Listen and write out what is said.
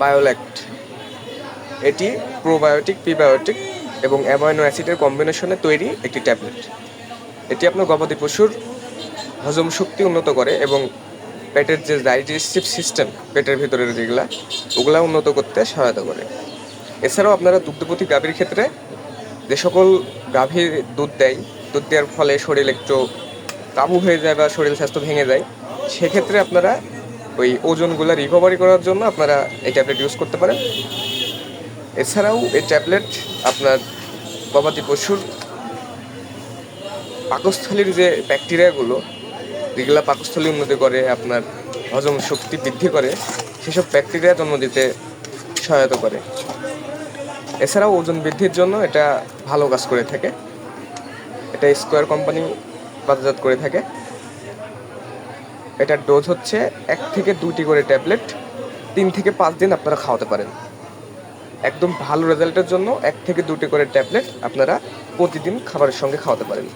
বায়োল্যাক্ট। এটি probiotic, prebiotic এবং amino অ্যাসিডের কম্বিনেশনে তৈরি একটি ট্যাবলেট। এটি আপনার গবাদি পশুর হজম শক্তি উন্নত করে এবং পেটের যে ডাইজেস্টিভ সিস্টেম, পেটের ভিতরের যেগুলা, ওগুলা উন্নত করতে সহায়তা করে। এছাড়াও আপনারা দুগ্ধপতি গাভীর ক্ষেত্রে যে সকল গাভীর দুধ দেয়, দুধ দেওয়ার ফলে শরীর একটু কাবু হয়ে যায় বা শরীর স্বাস্থ্য ভেঙে যায়, সেক্ষেত্রে আপনারা ওই ওজনগুলো রিকভারি করার জন্য আপনারা এই ট্যাবলেট ইউজ করতে পারেন। এছাড়াও এই ট্যাবলেট আপনার গবাদি পশুর পাকস্থলীর যে ব্যাকটেরিয়াগুলো যেগুলো পাকস্থলী উন্নতি করে, আপনার হজম শক্তি বৃদ্ধি করে, সেসব ব্যাকটেরিয়া জন্ম দিতে সহায়তা করে। এছাড়াও ওজন বৃদ্ধির জন্য এটা ভালো কাজ করে থাকে। এটা স্কোয়ার কোম্পানি বাজারজাত করে থাকে। এটার ডোজ হচ্ছে এক থেকে দুটি করে ট্যাবলেট তিন থেকে পাঁচ দিন আপনারা খাওয়াতে পারেন। একদম ভালো রেজাল্টের জন্য এক থেকে দুটি করে ট্যাবলেট আপনারা প্রতিদিন খাবারের সঙ্গে খাওয়াতে পারেন।